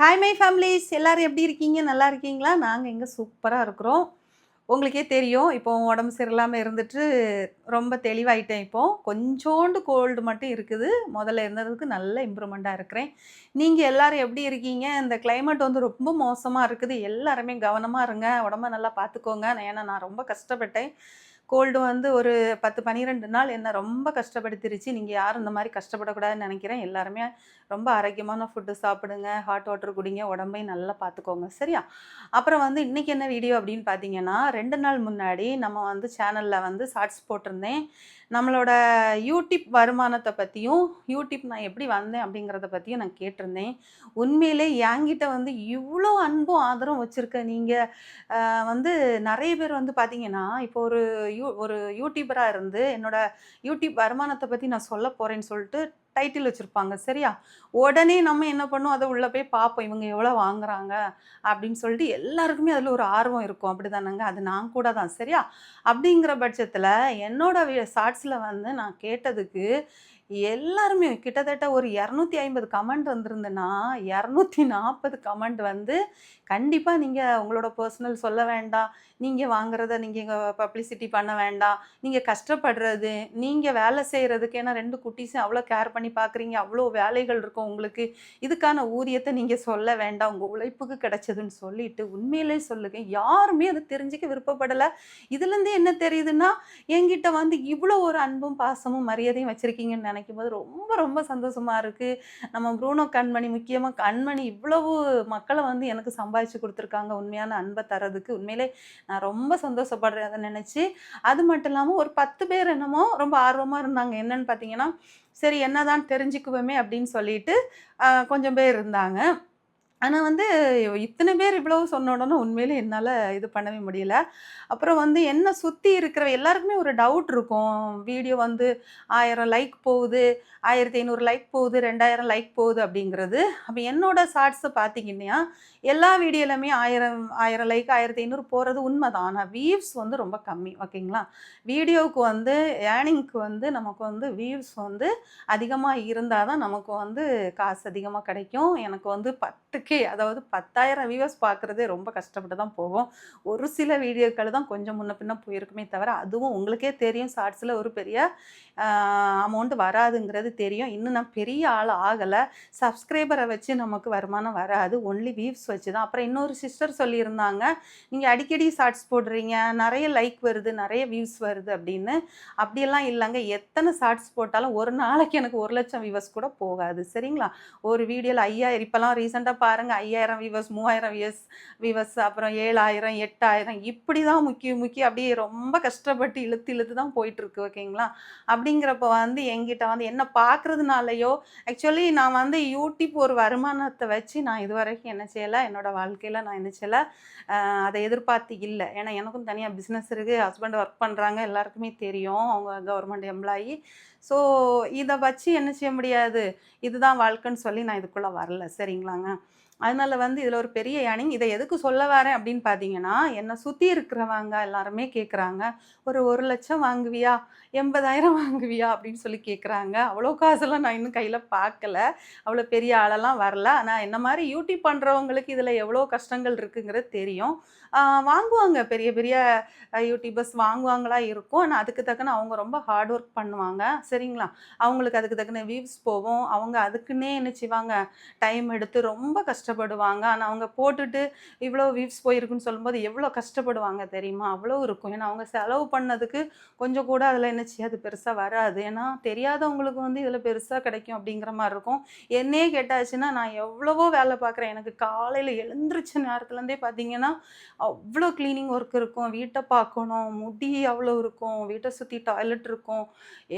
Hi my families எல்லாரும் எப்படி இருக்கீங்க? நல்லா இருக்கீங்களா? நாங்கள் இங்கே சூப்பராக இருக்கிறோம். உங்களுக்கே தெரியும். இப்போ உடம்பு சரியில்லாமல் இருந்துட்டு ரொம்ப தெளிவாயிட்டேன் இப்போது கொஞ்சோண்டு கோல்டு மட்டும் இருக்குது. முதல்ல இருந்ததுக்கு நல்ல இம்ப்ரூவ்மெண்ட்டாக இருக்கிறேன். நீங்கள் எல்லாரும் எப்படி இருக்கீங்க? இந்த கிளைமேட் வந்து ரொம்ப மோசமாக இருக்குது. எல்லாருமே கவனமாக இருங்க. உடம்ப நல்லா பார்த்துக்கோங்க. ஏன்னா நான் ரொம்ப கஷ்டப்பட்டேன். கோல்டு வந்து ஒரு பத்து பன்னிரெண்டு நாள் என்ன ரொம்ப கஷ்டப்படுத்திருச்சு. நீங்கள் யாரும் இந்த மாதிரி கஷ்டப்படக்கூடாதுன்னு நினைக்கிறேன். எல்லாருமே ரொம்ப ஆரோக்கியமான ஃபுட்டு சாப்பிடுங்க ஹாட் வாட்டர் குடிங்க உடம்பையும் நல்லா பார்த்துக்கோங்க. சரியா? அப்புறம் வந்து இன்றைக்கி என்ன வீடியோ அப்படின்னு பார்த்தீங்கன்னா ரெண்டு நாள் முன்னாடி நம்ம வந்து சேனலில் வந்து ஷார்ட்ஸ் போட்டிருந்தேன். நம்மளோட யூடியூப் வருமானத்தை பற்றியும் யூடியூப் நான் எப்படி வந்தேன் அப்படிங்கிறத பற்றியும் நான் கேட்டிருந்தேன். உண்மையிலே என்கிட்ட வந்து இவ்வளோ அன்பும் ஆதரவும் வச்சுருக்க நீங்கள் வந்து நிறைய பேர் வந்து பார்த்தீங்கன்னா இப்போ ஒரு யூ ஒரு யூடியூபராக இருந்து என்னோட யூடியூப் வருமானத்தை பற்றி நான் சொல்ல போகிறேன்னு சொல்லிட்டு டைட்டில் வச்சுருப்பாங்க. சரியா? உடனே நம்ம என்ன பண்ணோம் அதை உள்ளே போய் பார்ப்போம். இவங்க எவ்வளோ வாங்குறாங்க? அப்படின்னு சொல்லிட்டு எல்லாருக்குமே அதில் ஒரு ஆர்வம் இருக்கும். அப்படி தானேங்க அது நான் கூட தான். சரியா? அப்படிங்கிற பட்சத்தில் என்னோட ஷார்ட்ஸில் வந்து நான் கேட்டதுக்கு எல்லாருமே கிட்டத்தட்ட ஒரு இரநூத்தி ஐம்பது கமெண்ட் வந்திருந்துன்னா இரநூத்தி நாற்பது கமெண்ட் வந்து கண்டிப்பாக நீங்கள் உங்களோட பர்சனல் சொல்ல வேண்டாம். நீங்கள் வாங்குறத நீங்கள் பப்ளிசிட்டி பண்ண வேண்டாம். நீங்கள் கஷ்டப்படுறது நீங்கள் வேலை செய்கிறதுக்கு ஏன்னா ரெண்டு குட்டீஸும் அவ்வளோ கேர் பண்ணி பார்க்குறீங்க அவ்வளோ வேலைகள் இருக்கும் உங்களுக்கு. இதுக்கான ஊதியத்தை நீங்கள் சொல்ல வேண்டாம். உங்கள் உழைப்புக்கு கிடைச்சதுன்னு சொல்லிட்டு உண்மையிலே சொல்லுங்க. யாருமே அதை தெரிஞ்சுக்க விருப்பப்படலை. இதுலேருந்து என்ன தெரியுதுன்னா என்கிட்ட வந்து இவ்வளோ ஒரு அன்பும் பாசமும் மரியாதையும் வச்சுருக்கீங்கன்னு நினைக்கிறேன். நினைக்கும் போது ரொம்ப ரொம்ப சந்தோஷமாக இருக்குது நம்ம ப்ரூனோ கண்மணி முக்கியமாக கண்மணி இவ்வளவு மக்களை வந்து எனக்கு சம்பாதிச்சு கொடுத்துருக்காங்க. உண்மையான அன்பை தரதுக்கு உண்மையிலே நான் ரொம்ப சந்தோஷப்படுறேன் அதை நினச்சி. அது மட்டும் இல்லாமல் ஒரு பத்து பேர் என்னமோ ரொம்ப ஆர்வமாக இருந்தாங்க. என்னன்னு பார்த்தீங்கன்னா சரி என்னதான் தெரிஞ்சுக்குவோமே அப்படின்னு சொல்லிட்டு கொஞ்சம் பேர் இருந்தாங்க. ஆனால் வந்து இத்தனை பேர் இவ்வளோ சொன்ன உடனே உண்மையிலே என்னால் இது பண்ணவே முடியல. அப்புறம் வந்து என்ன சுற்றி இருக்கிற எல்லாருக்குமே ஒரு டவுட் இருக்கும். வீடியோ வந்து ஆயிரம் லைக் போகுது ஆயிரத்தி ஐநூறு லைக் போகுது ரெண்டாயிரம் லைக் போகுது அப்படிங்கிறது. அப்போ என்னோட ஷார்ட்ஸை பார்த்தீங்கன்னா எல்லா வீடியோலையுமே ஆயிரம் ஆயிரம் லைக் ஆயிரத்தி ஐநூறு போகிறது உண்மைதான். ஆனால் வியூஸ் வந்து ரொம்ப கம்மி ஓகேங்களா வீடியோவுக்கு வந்து ஏர்னிங்க்கு வந்து நமக்கு வந்து வியூஸ் வந்து அதிகமாக இருந்தால் தான் நமக்கு வந்து காசு அதிகமாக கிடைக்கும். எனக்கு வந்து பத்துக்கே அதாவது பத்தாயிரம் வியூவர்ஸ் பார்க்குறதே ரொம்ப கஷ்டப்பட்டு தான் போகும். ஒரு சில வீடியோக்கள் தான் கொஞ்சம் முன்ன பின்ன போயிருக்குமே தவிர அதுவும் உங்களுக்கே தெரியும். ஷார்ட்ஸில் ஒரு பெரிய அமௌண்ட் வராதுங்கிறது தெரியும். இன்னும் நான் பெரிய ஆள் ஆகலை. சப்ஸ்கிரைபரை வச்சு நமக்கு வருமானம் வராது. ஒன்லி வியூஸ் வச்சு தான். அப்புறம் இன்னொரு சிஸ்டர் சொல்லியிருந்தாங்க நீங்கள் அடிக்கடி ஷார்ட்ஸ் போடுறீங்க. நிறைய லைக் வருது. நிறைய வியூஸ் வருது. அப்படின்னு. அப்படியெல்லாம் இல்லைங்க. எத்தனை ஷார்ட்ஸ் போட்டாலும் ஒரு நாளைக்கு எனக்கு ஒரு லட்சம் வியூவர்ஸ் கூட போகாது. சரிங்களா? ஒரு வீடியோவில் ஐயாயிரம் இப்போலாம் ரீசெண்டாக பாருங்கள் ஐயாயிரம் வியூவர்ஸ் மூவாயிரம் வியூஸ் வியூவர்ஸ் அப்புறம் ஏழாயிரம் எட்டாயிரம் இப்படி தான் முக்கிய முக்கிய அப்படியே ரொம்ப கஷ்டப்பட்டு இழுத்து இழுத்து தான் போயிட்டுருக்கு ஓகேங்களா? அப்படிங்கிறப்ப வந்து எங்கிட்ட வந்து என்ன பார்க்குறதுனாலையோ ஆக்சுவலி நான் வந்து யூடியூப் ஒரு வருமானத்தை வச்சு நான் இது வரைக்கும் என்ன செய்யலை என்னோட வாழ்க்கையில் நான் என்ன செய்யலை அதை எதிர்பார்த்து இல்லை. ஏன்னா எனக்கும் தனியாக பிஸ்னஸ் இருக்குது ஹஸ்பண்ட் ஒர்க் பண்ணுறாங்க எல்லாருக்குமே தெரியும் அவங்க கவர்மெண்ட் எம்ப்ளாயி ஸோ இதை வச்சு என்ன செய்ய முடியாது? இதுதான் வாழ்க்கைன்னு சொல்லி நான் இதுக்குள்ளே வரல சரிங்களாங்க? அதனால வந்து இதில் ஒரு பெரிய ஏர்னிங் இதை எதுக்கு சொல்ல வரேன் அப்படின்னு பார்த்தீங்கன்னா என்னை சுற்றி இருக்கிறவங்க எல்லாருமே கேட்குறாங்க ஒரு ஒரு லட்சம் வாங்குவியா? எண்பதாயிரம் வாங்குவியா? அப்படின்னு சொல்லி கேட்குறாங்க அவ்வளோ காசெல்லாம் நான் இன்னும் கையில் பார்க்கல அவ்வளோ பெரிய ஆளெல்லாம் வரல. ஆனால் என்ன மாதிரி யூடியூப் பண்ணுறவங்களுக்கு இதில் எவ்வளோ கஷ்டங்கள் இருக்குங்கிறது தெரியும். வாங்குவாங்க. பெரிய பெரிய யூடியூபர்ஸ் வாங்குவாங்களா இருக்கும். ஆனால் அதுக்கு தக்கன அவங்க ரொம்ப ஹார்ட் ஒர்க் பண்ணுவாங்க. சரிங்களா? அவங்களுக்கு அதுக்கு தக்கன வியூஸ் போகும். அவங்க அதுக்குன்னே என்ன செய்வாங்க? டைம் எடுத்து ரொம்ப கஷ்டம் கஷ்டப்படுவாங்க. ஆனால் அவங்க போட்டுட்டு இவ்வளோ வீவ்ஸ் போயிருக்குன்னு சொல்லும்போது எவ்வளோ கஷ்டப்படுவாங்க தெரியுமா? அவ்வளோ இருக்கும். ஏன்னா அவங்க செலவு பண்ணதுக்கு கொஞ்சம் கூட அதில் என்ன செய்யாது பெருசாக வராது. ஏன்னா தெரியாதவங்களுக்கு வந்து இதில் பெருசாக கிடைக்கும் அப்படிங்கிற மாதிரி இருக்கும். என்னையே கேட்டாச்சுன்னா நான் எவ்வளவோ வேலை பார்க்குறேன். எனக்கு காலையில் எழுந்திரிச்ச நேரத்துலேருந்தே பார்த்தீங்கன்னா அவ்வளோ க்ளீனிங் ஒர்க் இருக்கும். வீட்டை பார்க்கணும். முடி அவ்வளோ இருக்கும். வீட்டை சுற்றி டாய்லெட் இருக்கும்.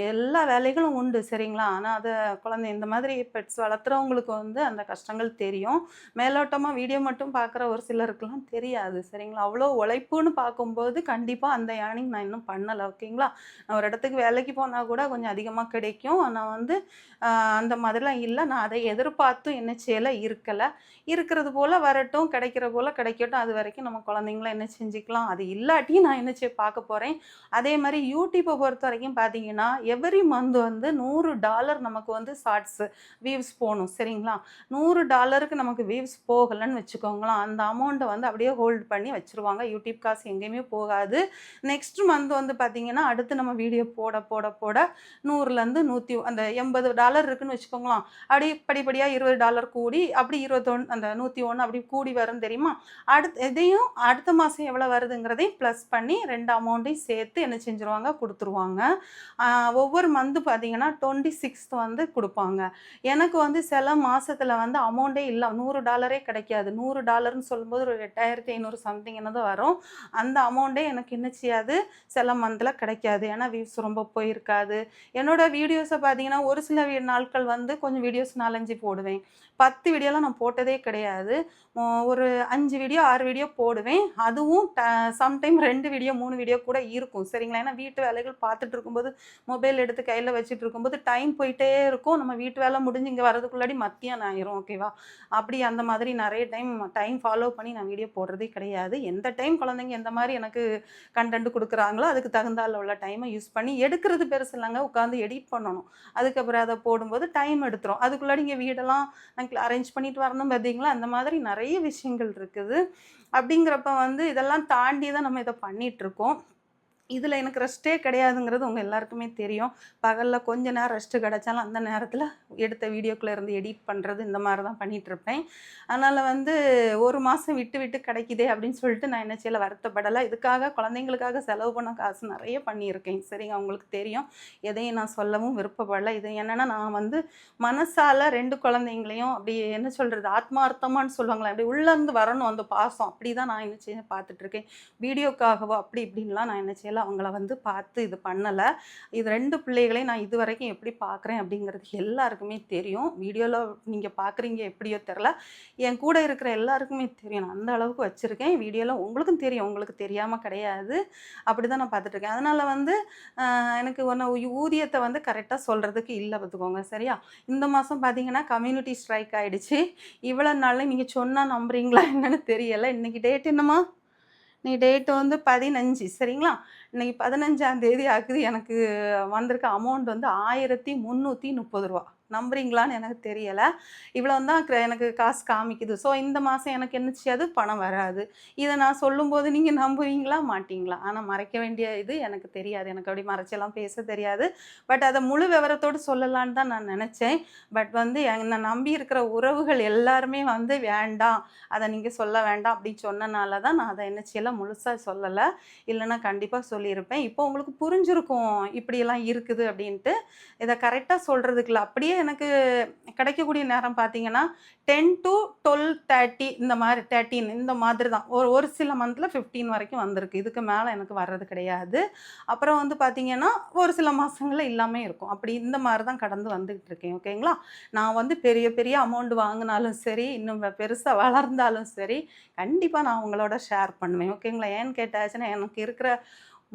எல்லா வேலைகளும் உண்டு சரிங்களா? ஆனால் அதை குழந்தை இந்த மாதிரி பெட்ஸ் வளர்த்துறவங்களுக்கு வந்து அந்த கஷ்டங்கள் தெரியும். மேலோட்டமாக வீடியோ மட்டும் பார்க்குற ஒரு சிலருக்குலாம் தெரியாது சரிங்களா? அவ்வளோ உழைப்புன்னு பார்க்கும்போது கண்டிப்பாக அந்த ஏர்னிங் நான் இன்னும் பண்ணலை ஓகேங்களா? நான் ஒரு இடத்துக்கு வேலைக்கு போனால் கூட கொஞ்சம் அதிகமாக கிடைக்கும். ஆனால் வந்து அந்த மாதிரிலாம் இல்லை. நான் அதை எதிர்பார்த்தும் என்ன செய்யலை இருக்கலை. இருக்கிறது போல் வரட்டும் கிடைக்கிற போல் கிடைக்கட்டும். அது வரைக்கும் நம்ம குழந்தைங்கள என்ன செஞ்சுக்கலாம்? அது இல்லாட்டியும் நான் என்ன செய்ய பார்க்க போகிறேன் அதே மாதிரி யூடியூப்பை பொறுத்த வரைக்கும் பார்த்தீங்கன்னா எவ்ரி மந்த் வந்து நூறு டாலர் நமக்கு வந்து ஷார்ட்ஸு வியூஸ் போகணும் சரிங்களா? நூறு டாலருக்கு நமக்கு வியூஸ் போகலைன்னு வச்சுக்கோங்களேன் அந்த அமௌண்ட்டை வந்து அப்படியே ஹோல்ட் பண்ணி வச்சுருவாங்க. யூடியூப் காசு எங்கேயுமே போகாது. நெக்ஸ்ட் மந்த் வந்து பார்த்திங்கன்னா அடுத்து நம்ம வீடியோ போட போட போட நூறுலேருந்து நூற்றி அந்த எண்பது டாலர் இருக்குன்னு வச்சுக்கோங்களேன். அப்படியே படிப்படியாக இருபது டாலர் கூடி அப்படி இருபத்தொன்று அந்த நூற்றி ஒன்று அப்படி கூடி வரும் தெரியுமா? அடுத்து இதையும் அடுத்த மாதம் எவ்வளோ வருதுங்கிறதையும் ப்ளஸ் பண்ணி ரெண்டு அமௌண்ட்டையும் சேர்த்து என்ன செஞ்சுருவாங்க? கொடுத்துருவாங்க. ஒவ்வொரு மந்த்து பார்த்தீங்கன்னா டுவெண்ட்டி சிக்ஸ்த் வந்து கொடுப்பாங்க. எனக்கு வந்து சில மாதத்தில் வந்து அமௌண்ட்டே இல்லை நூறு நூறு டாலரே கிடைக்காது. நூறு டாலர்னு சொல்லும்போது ஒரு எட்டாயிரத்தி ஐநூறு சம்திங் என்னதான் வரும். அந்த அமௌண்ட்டே எனக்கு என்ன செய்யாது? சில மந்தில் கிடைக்காது. ஏன்னா வியூஸ் ரொம்ப போயிருக்காது. என்னோட வீடியோஸை பார்த்தீங்கன்னா ஒரு சில நாட்கள் வந்து கொஞ்சம் வீடியோஸ் நாலஞ்சு போடுவேன். பத்து வீடியோலாம் நான் போட்டதே கிடையாது. ஒரு அஞ்சு வீடியோ ஆறு வீடியோ போடுவேன். அதுவும் சம்டைம் ரெண்டு வீடியோ மூணு வீடியோ கூட இருக்கும். சரிங்களா? ஏன்னா வீட்டு வேலைகள் பார்த்துட்டு இருக்கும்போது மொபைல் எடுத்து கையில் வச்சுட்டு இருக்கும்போது டைம் போயிட்டே இருக்கும். நம்ம வீட்டு வேலை முடிஞ்சு இங்கே வரதுக்குள்ளாடி மத்தியானம் ஆயிரும் ஓகேவா அப்படி அந்த மாதிரி நிறைய டைம் டைம் ஃபாலோ பண்ணி நான் வீடியோ போடுறதே கிடையாது. எந்த டைம் குழந்தைங்க எந்த மாதிரி எனக்கு கண்டென்ட் கொடுக்குறாங்களோ அதுக்கு தகுந்தால உள்ள டைமை யூஸ் பண்ணி எடுக்கிறது பெருசு இல்லைங்க. உட்காந்து எடிட் பண்ணணும். அதுக்கப்புறம் அதை போடும்போது டைம் எடுத்துரும். அதுக்குள்ளாடி இங்கே வீடெல்லாம் நாங்கள் அரேஞ்ச் பண்ணிட்டு வரணும் பார்த்தீங்களா? அந்த மாதிரி நிறைய விஷயங்கள் இருக்குது. அப்படிங்கிறப்ப வந்து இதெல்லாம் தாண்டி தான் நம்ம இதை பண்ணிகிட்ருக்கோம் இருக்கோம். இதில் எனக்கு ரெஸ்ட்டே கிடையாதுங்கிறது உங்கள் எல்லாருக்குமே தெரியும். பகலில் கொஞ்ச நேரம் ரெஸ்ட்டு கிடைச்சாலும் அந்த நேரத்தில் எடுத்த வீடியோக்குள்ளே இருந்து எடிட் பண்ணுறது இந்த மாதிரி தான் பண்ணிகிட்ருப்பேன் அதனால் வந்து ஒரு மாதம் விட்டு விட்டு கிடைக்குதே அப்படின்னு சொல்லிட்டு நான் என்ன செய்யலை வருத்தப்படலை. இதுக்காக குழந்தைங்களுக்காக செலவு பண்ண காசு நிறைய பண்ணியிருக்கேன். சரிங்க அவங்களுக்கு தெரியும். எதையும் நான் சொல்லவும் விருப்பப்படலை. இது என்னென்னா நான் வந்து மனசால் ரெண்டு குழந்தைங்களையும் அப்படி என்ன சொல்கிறது ஆத்மார்த்தமான்னு சொல்லுவாங்களே அப்படி உள்ளேருந்து வரணும் அந்த பாசம். அப்படி தான் நான் என்ன செய்ய பார்த்துட்ருக்கேன் வீடியோக்காகவோ அப்படி இப்படின்லாம் நான் என்ன செய்யலை அவங்கள வந்து பார்த்து இது பண்ணலை. இது ரெண்டு பிள்ளைகளையும் நான் இது வரைக்கும் எப்படி பார்க்குறேன் அப்படிங்கிறது எல்லாருக்குமே தெரியும். வீடியோவில் நீங்கள் பார்க்குறீங்க எப்படியோ தெரில என் கூட இருக்கிற எல்லாருக்குமே தெரியும். நான் அந்த அளவுக்கு வச்சுருக்கேன். வீடியோவில் உங்களுக்கும் தெரியும். உங்களுக்கு தெரியாமல் கிடையாது. அப்படி தான் நான் பார்த்துட்ருக்கேன் அதனால் வந்து எனக்கு ஒன்று ஊதியத்தை வந்து கரெக்டாக சொல்கிறதுக்கு இல்லை பார்த்துக்கோங்க. சரியா? இந்த மாதம் பார்த்தீங்கன்னா கம்யூனிட்டி ஸ்ட்ரைக் ஆகிடுச்சு இவ்வளோ நாளில் நீங்கள் சொன்னால் நம்புறீங்களா என்னென்னு தெரியலை. இன்னைக்கு டேட் என்னம்மா? இன்னைக்கு டேட்டு வந்து பதினஞ்சு சரிங்களா? இன்னைக்கு பதினஞ்சாம் தேதி ஆகுது எனக்கு வந்திருக்க அமௌண்ட் வந்து ஆயிரத்தி முந்நூற்றி முப்பது ரூபா. நம்புறீங்களான்னு எனக்கு தெரியலை. இவ்வளோ தான் க- எனக்கு காசு காமிக்குது. ஸோ இந்த மாதம் எனக்கு என்ன செய்யாது பணம் வராது. இதை நான் சொல்லும்போது நீங்கள் நம்புவீங்களா மாட்டீங்களா? ஆனால் மறைக்க வேண்டிய இது எனக்கு தெரியாது. எனக்கு அப்படி மறைச்செல்லாம் பேச தெரியாது. பட் அதை முழு விவரத்தோடு சொல்லலான்னு தான் நான் நினச்சேன். பட் வந்து என்னை நம்பி இருக்கிற உறவுகள் எல்லாருமே வந்து வேண்டாம். அதை நீங்கள் சொல்ல வேண்டாம். அப்படின்னு சொன்னனால தான் நான் அதை என்ன செய்யலாம் முழுசாக சொல்லலை. இல்லைன்னா கண்டிப்பாக சொல்லியிருப்பேன். இப்போ உங்களுக்கு புரிஞ்சிருக்கும் இப்படியெல்லாம் இருக்குது அப்படின்ட்டு. இதை கரெக்டாக சொல்கிறதுக்குள்ள அப்படியே எனக்கு கிடைக்கக்கூடிய நேரம் பார்த்தீங்கன்னா டென் டு டுவெல் தேர்ட்டி இந்த மாதிரி தேர்ட்டின் இந்த மாதிரி தான். ஒரு ஒரு சில மந்தில் ஃபிஃப்டீன் வரைக்கும் வந்திருக்கு. இதுக்கு மேலே எனக்கு வர்றது கிடையாது. அப்புறம் வந்து பார்த்தீங்கன்னா ஒரு சில மாதங்களில் இல்லாமல் இருக்கும். அப்படி இந்த மாதிரி தான் கடந்து வந்துக்கிட்டு இருக்கேன். ஓகேங்களா நான் வந்து பெரிய பெரிய அமௌண்ட் வாங்கினாலும் சரி இன்னும் பெருசாக வளர்ந்தாலும் சரி கண்டிப்பாக நான் உங்களோட ஷேர் பண்ணுவேன். ஓகேங்களா ஏன்னு கேட்டாச்சுன்னா எனக்கு இருக்கிற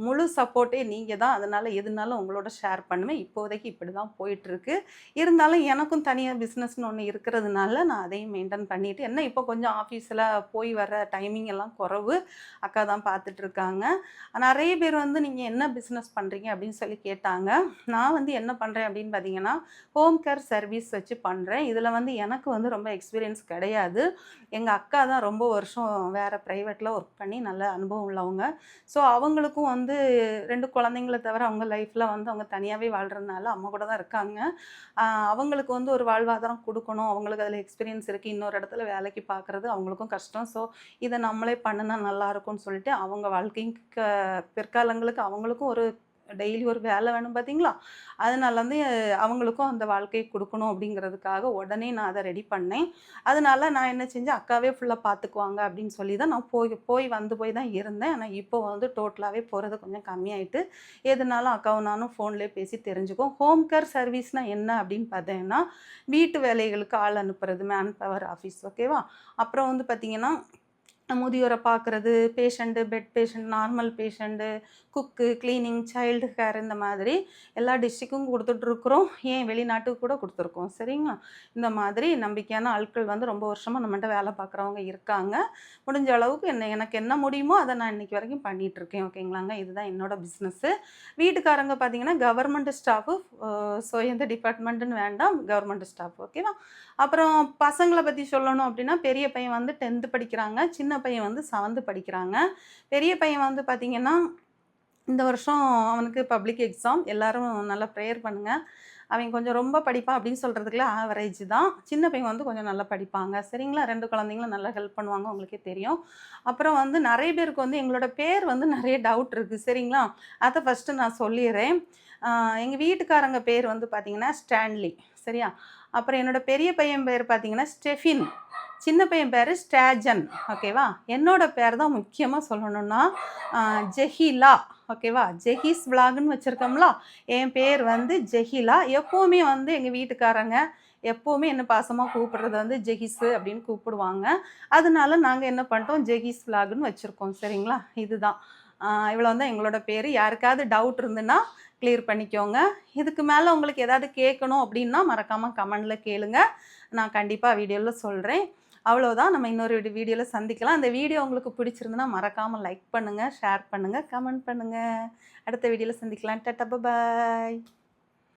முழு சப்போர்ட்டே நீங்கள் தான். அதனால் எதுனாலும் உங்களோட ஷேர் பண்ணுவேன் இப்போதைக்கு இப்படி தான் போயிட்டுருக்கு. இருந்தாலும் எனக்கும் தனியாக பிஸ்னஸ்னு ஒன்று இருக்கிறதுனால நான் அதையும் மெயின்டைன் பண்ணிட்டு என்ன இப்போ கொஞ்சம் ஆஃபீஸில் போய் வர டைமிங் எல்லாம் குறவு. அக்கா தான் பார்த்துட்ருக்காங்க நிறைய பேர் வந்து நீங்கள் என்ன பிஸ்னஸ் பண்ணுறீங்க அப்படின்னு சொல்லி கேட்டாங்க. நான் வந்து என்ன பண்ணுறேன் அப்படின்னு பார்த்தீங்கன்னா ஹோம் கேர் சர்வீஸ் வச்சு பண்ணுறேன் இதில் வந்து எனக்கு வந்து ரொம்ப எக்ஸ்பீரியன்ஸ் கிடையாது. எங்கள் அக்கா தான் ரொம்ப வருஷம் வேறு ப்ரைவேட்டில் ஒர்க் பண்ணி நல்ல அனுபவம் உள்ளவங்க. ஸோ அவங்களுக்கும் வந்து வந்து ரெண்டு குழந்தைங்கள தவிர அவங்க லைஃப்பில் வந்து அவங்க தனியாகவே வாழ்கிறதுனால அம்மா கூட தான் இருக்காங்க. அவங்களுக்கு வந்து ஒரு வாழ்வாதாரம் கொடுக்கணும். அவங்களுக்கு அதில் எக்ஸ்பீரியன்ஸ் இருக்குது இன்னொரு இடத்துல வேலைக்கு பார்க்குறது அவங்களுக்கும் கஷ்டம். ஸோ இதை நம்மளே பண்ணினா நல்லா இருக்கும்னு சொல்லிட்டு அவங்க வாழ்க்கையும் க- பிற்காலங்களுக்கு அவங்களுக்கும் ஒரு டெய்லி ஒரு வேலை வேணும் பார்த்தீங்களா அதனால வந்து அவங்களுக்கும் அந்த வாழ்க்கையை கொடுக்கணும் அப்படிங்கிறதுக்காக உடனே நான் அதை ரெடி பண்ணேன். அதனால நான் என்ன செஞ்சேன்? அக்காவே ஃபுல்லாக பார்த்துக்குவாங்க அப்படின்னு சொல்லி தான் நான் போய் போய் வந்து போய் தான் இருந்தேன். ஆனால் இப்போ வந்து டோட்டலாகவே போகிறது கொஞ்சம் கம்மியாயிட்டு எதுனாலும் அக்காவும் நானும் ஃபோன்லேயே பேசி தெரிஞ்சுக்குவோம். ஹோம் கேர் சர்வீஸ்னால் என்ன அப்படின்னு பார்த்தீங்கன்னா வீட்டு வேலைகளுக்கு ஆள் அனுப்புறது மேன் பவர் ஆஃபீஸ் ஓகேவா அப்புறம் வந்து பார்த்திங்கன்னா முதியோரை பார்க்குறது patient bed patient normal patient cook cleaning child care இந்த மாதிரி எல்லா டிஸ்ட்ரிக்கும் கொடுத்துட்ருக்குறோம் ஏன் வெளிநாட்டுக்கு கூட கொடுத்துருக்கோம் சரிங்களா? இந்த மாதிரி நம்பிக்கையான ஆட்கள் வந்து ரொம்ப வருஷமாக நம்மகிட்ட வேலை பார்க்குறவங்க இருக்காங்க. முடிஞ்ச அளவுக்கு என்ன எனக்கு என்ன முடியுமோ அதை நான் இன்றைக்கி வரைக்கும் பண்ணிகிட்ருக்கேன் ஓகேங்களாங்க? இதுதான் என்னோடய பிஸ்னஸ்ஸு வீட்டுக்காரங்க பார்த்தீங்கன்னா கவர்மெண்ட் ஸ்டாஃபு ஸோ எந்த டிபார்ட்மெண்ட்டுன்னு வேண்டாம் கவர்மெண்ட் ஸ்டாஃப் ஓகேவா? அப்புறம் பசங்களை பற்றி சொல்லணும் அப்படின்னா பெரிய பையன் வந்து டென்த்து படிக்கிறாங்க சின்ன சின்ன பையன் வந்து செவன்த்து படிக்கிறாங்க. பெரிய பையன் வந்து பார்த்திங்கன்னா இந்த வருஷம் அவனுக்கு பப்ளிக் எக்ஸாம் எல்லாரும் நல்லா ப்ரேயர் பண்ணுங்கள் அவன் கொஞ்சம் ரொம்ப படிப்பான் அப்படின்னு சொல்கிறதுக்குள்ள ஆவரேஜ் தான். சின்ன பையன் வந்து கொஞ்சம் நல்லா படிப்பாங்க. சரிங்களா? ரெண்டு குழந்தைங்களும் நல்லா ஹெல்ப் பண்ணுவாங்க உங்களுக்கே தெரியும். அப்புறம் வந்து நிறைய பேருக்கு வந்து எங்களோட பேர் வந்து நிறைய டவுட் இருக்குது சரிங்களா? அதை ஃபஸ்ட்டு நான் சொல்லிடுறேன். எங்கள் வீட்டுக்காரங்க பேர் வந்து பார்த்திங்கன்னா ஸ்டான்லி சரியா? அப்புறம் என்னோட பெரிய பையன் பேர் பார்த்தீங்கன்னா ஸ்டெஃபின் சின்ன பையன் பேர் ஸ்டேஜன் ஓகேவா? என்னோட பேர் தான் முக்கியமாக சொல்லணும்னா ஜெஹிலா ஓகேவா? ஜெஹிஸ் விலாகுன்னு வச்சுருக்கோம்ல என் பேர் வந்து ஜெஹிலா. எப்போவுமே வந்து எங்கள் வீட்டுக்காரங்க எப்போவுமே என்ன பாசமாக கூப்பிடுறது வந்து ஜெஹிஸு அப்படின்னு கூப்பிடுவாங்க. அதனால நாங்கள் என்ன பண்ணிட்டோம் ஜெஹிஸ் விலாகுன்னு வச்சுருக்கோம் சரிங்களா? இதுதான். இவ்வளோ தான் எங்களோட பேர். யாருக்காவது டவுட் இருந்துன்னா கிளியர் பண்ணிக்கோங்க. இதுக்கு மேலே உங்களுக்கு ஏதாவது கேட்கணும் அப்படின்னா மறக்காமல் கமெண்டில் கேளுங்க. நான் கண்டிப்பாக வீடியோவில் சொல்கிறேன் அவ்வளோதான் நம்ம இன்னொரு வீடியோவில் சந்திக்கலாம். அந்த வீடியோ உங்களுக்கு பிடிச்சிருந்துன்னா மறக்காமல் லைக் பண்ணுங்கள் ஷேர் பண்ணுங்கள் கமெண்ட் பண்ணுங்கள் அடுத்த வீடியோவில் சந்திக்கலாம். டட்டா பாய்